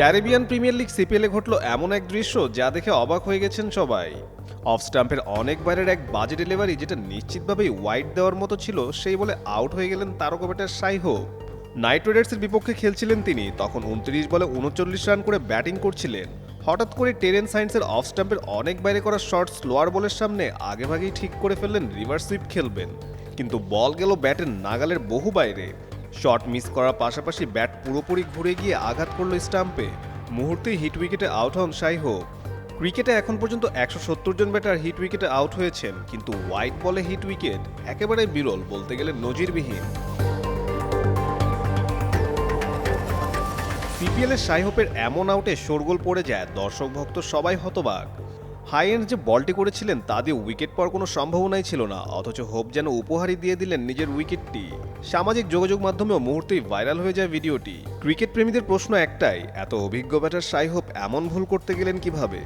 Caribbean premier league সিপিএলে ঘটল এমন এক দৃশ্য যা দেখে অবাক হয়ে গেছেন সবাই। অফ স্টাম্পের অনেক বাইরের এক বাজে ডেলিভারি যেটা নিশ্চিতভাবেই ওয়াইড দেওয়ার মতো ছিল, সেই বলে আউট হয়ে গেলেন তারকা ব্যাটার সাই হোপ নাইট রাইডার্সের বিপক্ষে খেলছিলেন তিনি, তখন উনত্রিশ বলে উনচল্লিশ রান করে ব্যাটিং করছিলেন। হঠাৎ করে টেরেন সায়েন্সের অফ স্টাম্পের অনেক বাইরে করা শট স্লোয়ার বলের সামনে আগেভাগেই ঠিক করে ফেললেন রিভার্স সুইপ খেলবেন। কিন্তু বল গেল ব্যাটের নাগালের বহু বাইরে। শট মিস করার পাশাপাশি ব্যাট পুরোপুরি ঘুরে গিয়ে আঘাত করল স্টাম্পে। মুহূর্তেই হিট উইকেটে আউট হন সাই হোপ ক্রিকেটে এখন পর্যন্ত একশো সত্তর জন ব্যাটার হিট উইকেটে আউট হয়েছেন, কিন্তু হোয়াইট বলে হিট উইকেট একেবারে বিরল বলতে গেলে নজিরবিহীন। সিপিএল এর সাইহোপের এমন আউটে শোরগোল পড়ে যায় দর্শক ভক্ত সবাই হতবাক। হাই এন্ড যে বলটি করেছিলেন, তা দিয়ে উইকেট পাওয়ার কোনো সম্ভাবনাই ছিল না, অথচ হোপ যেন উপহারই দিয়ে দিলেন নিজের উইকেটটি। সামাজিক যোগাযোগ মাধ্যমেও মুহূর্তেই ভাইরাল হয়ে যায় ভিডিওটি। ক্রিকেট প্রেমীদের প্রশ্ন একটাই, এত অভিজ্ঞ ব্যাটার সাই হোপ এমন ভুল করতে গেলেন কীভাবে?